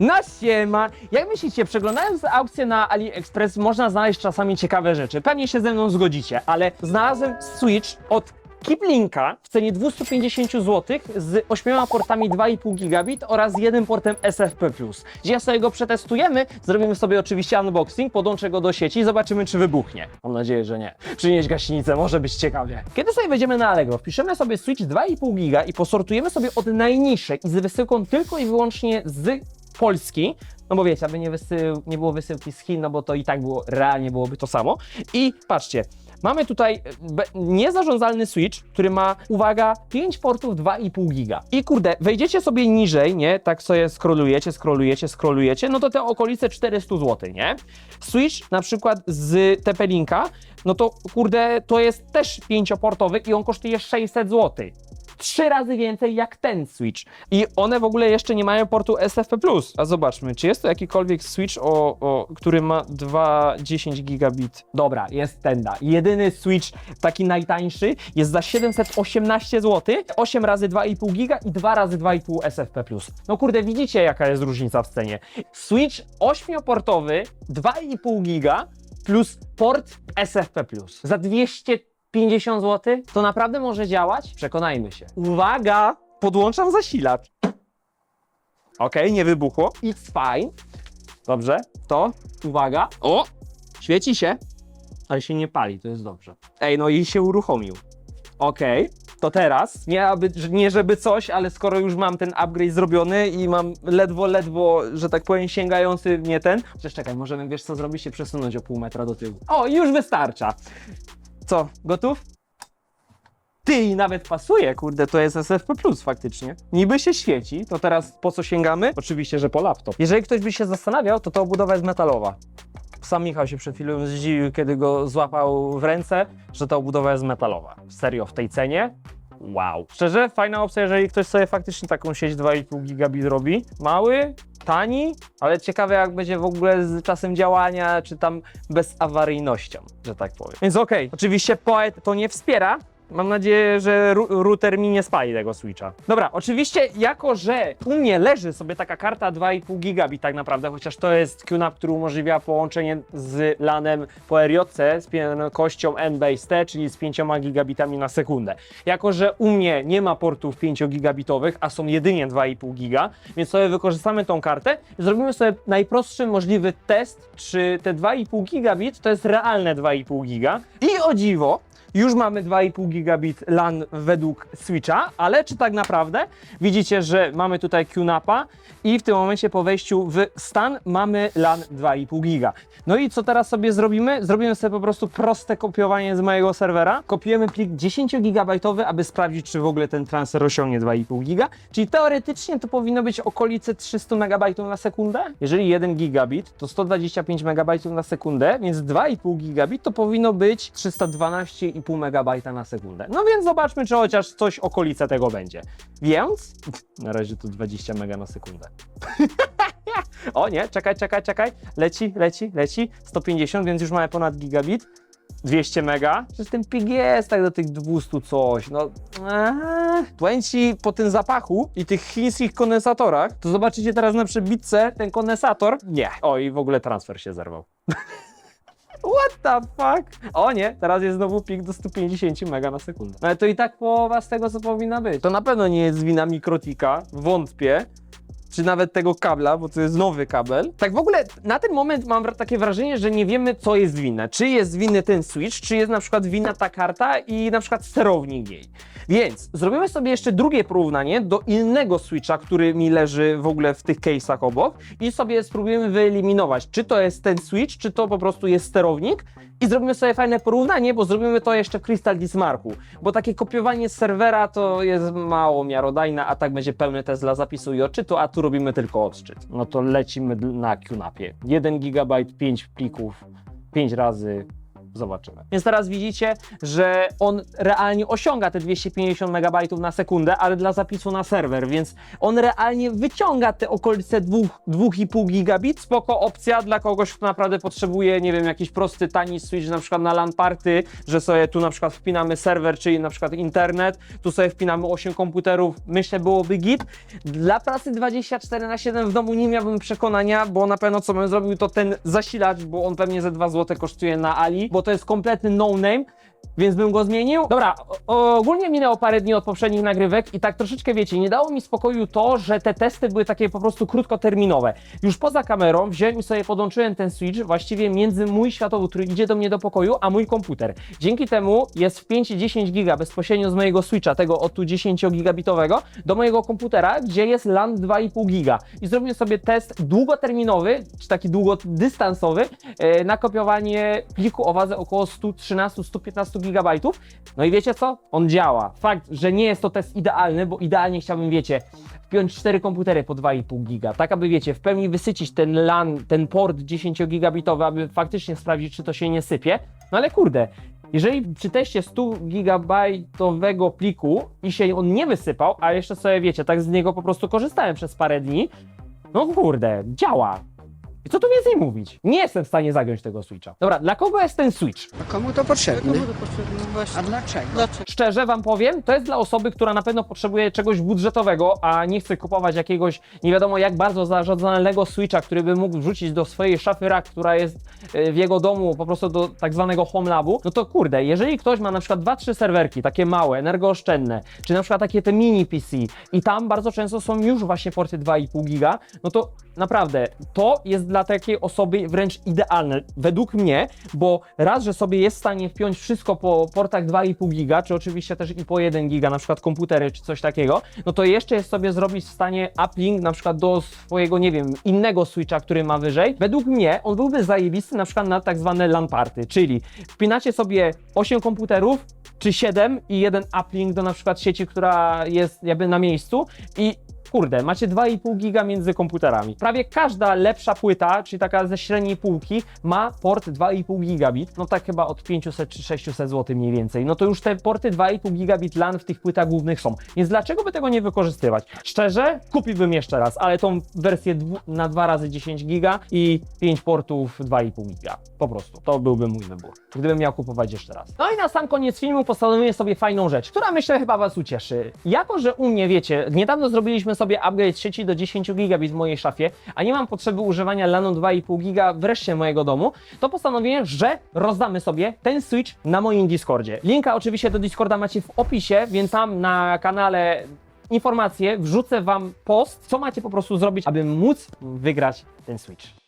Na siema! Jak myślicie, przeglądając aukcję na AliExpress można znaleźć czasami ciekawe rzeczy. Pewnie się ze mną zgodzicie, ale znalazłem Switch od Kiplinka w cenie 250 zł z 8 portami 2,5 gigabit oraz jednym portem SFP+. Dzisiaj sobie go przetestujemy, zrobimy sobie oczywiście unboxing, podłączę go do sieci i zobaczymy czy wybuchnie. Mam nadzieję, że nie. Przynieść gaśnicę, może być ciekawie. Kiedy sobie wejdziemy na Allegro, wpiszemy sobie Switch 2,5 giga i posortujemy sobie od najniższej i z wysyłką tylko i wyłącznie z Polski, no bo wiecie, aby nie, wysył, nie było wysyłki z Chin, no bo to i tak było, realnie byłoby to samo. I patrzcie, mamy tutaj e, niezarządzalny Switch, który ma, uwaga, 5 portów 2,5 giga. I kurde, wejdziecie sobie niżej, nie, tak sobie scrollujecie, scrollujecie, scrollujecie, no to te okolice 400 zł, nie? Switch na przykład z TP-Linka, no to kurde, to jest też 5-portowy i on kosztuje 600 zł trzy razy więcej jak ten Switch. I one w ogóle jeszcze nie mają portu SFP+. A zobaczmy, czy jest to jakikolwiek Switch, o, o, który ma 2,10 gigabit. Dobra, jest tenda. Jedyny Switch, taki najtańszy, jest za 718 zł, 8 razy 2,5 giga i 2 razy 2,5 SFP+. No kurde, widzicie jaka jest różnica w cenie. Switch 8-portowy, 2,5 giga plus port SFP+. Za 200 50 zł? To naprawdę może działać? Przekonajmy się. Uwaga! Podłączam zasilacz. Ok, nie wybuchło. It's fine. Dobrze, to uwaga. O! Świeci się, ale się nie pali, to jest dobrze. Ej, no i się uruchomił. Okej, to teraz, nie, aby, nie żeby coś, ale skoro już mam ten upgrade zrobiony i mam ledwo, ledwo, że tak powiem, sięgający nie ten. Chociaż czekaj, możemy, wiesz co zrobić, się przesunąć o pół metra do tyłu. O, już wystarcza. Co, gotów? Ty, i nawet pasuje, kurde, to jest SFP+, faktycznie. Niby się świeci, to teraz po co sięgamy? Oczywiście, że po laptop. Jeżeli ktoś by się zastanawiał, to ta obudowa jest metalowa. Sam Michał się przed chwilą zdziwił, kiedy go złapał w ręce, że ta obudowa jest metalowa. Serio, w tej cenie? Wow. Szczerze, fajna opcja, jeżeli ktoś sobie faktycznie taką sieć 2,5 gigabit robi. Mały, tani, ale ciekawe jak będzie w ogóle z czasem działania, czy tam bez awaryjnością, że tak powiem. Więc okej, oczywiście Poet to nie wspiera, Mam nadzieję, że router mi nie spali tego Switcha. Dobra, oczywiście, jako że u mnie leży sobie taka karta 2,5 gigabit tak naprawdę, chociaż to jest QNAP, który umożliwia połączenie z LANem po RJC z prędkością N-Base-T, czyli z 5 gigabitami na sekundę. Jako, że u mnie nie ma portów 5 gigabitowych, a są jedynie 2,5 giga, więc sobie wykorzystamy tą kartę i zrobimy sobie najprostszy możliwy test, czy te 2,5 gigabit to jest realne 2,5 giga. I o dziwo, już mamy 2,5 gigabit LAN według Switcha, ale czy tak naprawdę widzicie, że mamy tutaj QNAPa i w tym momencie po wejściu w stan mamy LAN 2,5 giga. No i co teraz sobie zrobimy? Zrobimy sobie po prostu proste kopiowanie z mojego serwera. Kopiujemy plik 10 gigabajtowy, aby sprawdzić, czy w ogóle ten transfer osiągnie 2,5 giga. Czyli teoretycznie to powinno być okolice 300 megabajtów na sekundę. Jeżeli 1 gigabit to 125 megabajtów na sekundę, więc 2,5 gigabit to powinno być 312,5 megabajta na sekundę. No więc zobaczmy, czy chociaż coś okolice tego będzie. Więc na razie to 20 mega na sekundę. o nie, czekaj, czekaj, czekaj. Leci, leci, leci. 150, więc już mamy ponad gigabit. 200 mega. Przecież ten pig jest tak do tych 200 coś. No, eee. powiem ci po tym zapachu i tych chińskich kondensatorach, to zobaczycie teraz na przebitce ten kondensator. Nie. O i w ogóle transfer się zerwał. What the fuck? O nie, teraz jest znowu pik do 150 mega na sekundę. Ale to i tak połowa z tego, co powinna być. To na pewno nie jest wina Mikrotika, wątpię. Czy nawet tego kabla, bo to jest nowy kabel. Tak w ogóle na ten moment mam takie wrażenie, że nie wiemy, co jest winne. Czy jest winny ten switch, czy jest na przykład winna ta karta i na przykład sterownik jej. Więc zrobimy sobie jeszcze drugie porównanie do innego switcha, który mi leży w ogóle w tych case'ach obok i sobie spróbujemy wyeliminować, czy to jest ten switch, czy to po prostu jest sterownik i zrobimy sobie fajne porównanie, bo zrobimy to jeszcze w Crystal Dismarku, bo takie kopiowanie serwera to jest mało miarodajne, a tak będzie pełny test dla zapisu i odczytu, a tu robimy tylko odczyt. No to lecimy na QNAPie. 1 GB, 5 plików, 5 razy zobaczymy. Więc teraz widzicie, że on realnie osiąga te 250 MB na sekundę, ale dla zapisu na serwer, więc on realnie wyciąga te okolice 2,5 gigabit. Spoko opcja dla kogoś, kto naprawdę potrzebuje, nie wiem, jakiś prosty, tani switch, na przykład na LAN party, że sobie tu na przykład wpinamy serwer, czyli na przykład internet, tu sobie wpinamy 8 komputerów, myślę byłoby git. Dla pracy 24 na 7 w domu nie miałbym przekonania, bo na pewno co bym zrobił to ten zasilacz, bo on pewnie ze 2 zł kosztuje na Ali, bo to jest kompletny no-name, więc bym go zmienił. Dobra, ogólnie minęło parę dni od poprzednich nagrywek i tak troszeczkę wiecie, nie dało mi spokoju to, że te testy były takie po prostu krótkoterminowe. Już poza kamerą wziąłem i sobie podłączyłem ten switch właściwie między mój światłowód, który idzie do mnie do pokoju, a mój komputer. Dzięki temu jest w 5-10 giga bezpośrednio z mojego switcha, tego od tu 10 gigabitowego, do mojego komputera, gdzie jest LAN 2,5 giga. I zrobiłem sobie test długoterminowy, czy taki długodystansowy, e, na kopiowanie pliku o wadze około 113-115 gigabajtów. No i wiecie co? On działa. Fakt, że nie jest to test idealny, bo idealnie chciałbym, wiecie, wpiąć cztery komputery po 2,5 giga, tak aby, wiecie, w pełni wysycić ten LAN, ten port 10 gigabitowy, aby faktycznie sprawdzić, czy to się nie sypie. No ale kurde, jeżeli przy teście 100 gigabajtowego pliku i się on nie wysypał, a jeszcze sobie, wiecie, tak z niego po prostu korzystałem przez parę dni, no kurde, działa. I co tu więcej mówić? Nie jestem w stanie zagiąć tego switcha. Dobra, dla kogo jest ten switch? A komu to potrzebne? Komu to potrzebne? No Właśnie. A dlaczego? Dlaczego? Szczerze wam powiem, to jest dla osoby, która na pewno potrzebuje czegoś budżetowego, a nie chce kupować jakiegoś nie wiadomo jak bardzo zarządzanego switcha, który by mógł wrzucić do swojej szafy rack, która jest e, w jego domu, po prostu do tak zwanego home labu. No to kurde, jeżeli ktoś ma na przykład 2-3 serwerki, takie małe, energooszczędne, czy na przykład takie te mini PC i tam bardzo często są już właśnie porty 2,5 giga, no to naprawdę to jest dla takiej osoby wręcz idealne, według mnie, bo raz, że sobie jest w stanie wpiąć wszystko po portach 2,5 giga, czy oczywiście też i po 1 giga, na przykład komputery czy coś takiego, no to jeszcze jest sobie zrobić w stanie uplink na przykład do swojego, nie wiem, innego switcha, który ma wyżej. Według mnie on byłby zajebisty na przykład na tak zwane LAN party, czyli wpinacie sobie 8 komputerów, czy 7 i jeden uplink do na przykład sieci, która jest jakby na miejscu i kurde, macie 2,5 giga między komputerami. Prawie każda lepsza płyta, czyli taka ze średniej półki, ma port 2,5 gigabit, no tak chyba od 500 czy 600 zł mniej więcej. No to już te porty 2,5 gigabit LAN w tych płytach głównych są. Więc dlaczego by tego nie wykorzystywać? Szczerze, kupiłbym jeszcze raz, ale tą wersję na 2 razy 10 giga i 5 portów 2,5 giga. Po prostu. To byłby mój wybór. Gdybym miał kupować jeszcze raz. No i na sam koniec filmu postanowiłem sobie fajną rzecz, która myślę chyba Was ucieszy. Jako, że u mnie, wiecie, niedawno zrobiliśmy sobie upgrade sieci do 10 gigabit w mojej szafie, a nie mam potrzeby używania LANu 2,5 giga wreszcie mojego domu, to postanowiłem, że rozdamy sobie ten switch na moim Discordzie. Linka oczywiście do Discorda macie w opisie, więc tam na kanale informacje, wrzucę Wam post, co macie po prostu zrobić, aby móc wygrać ten switch.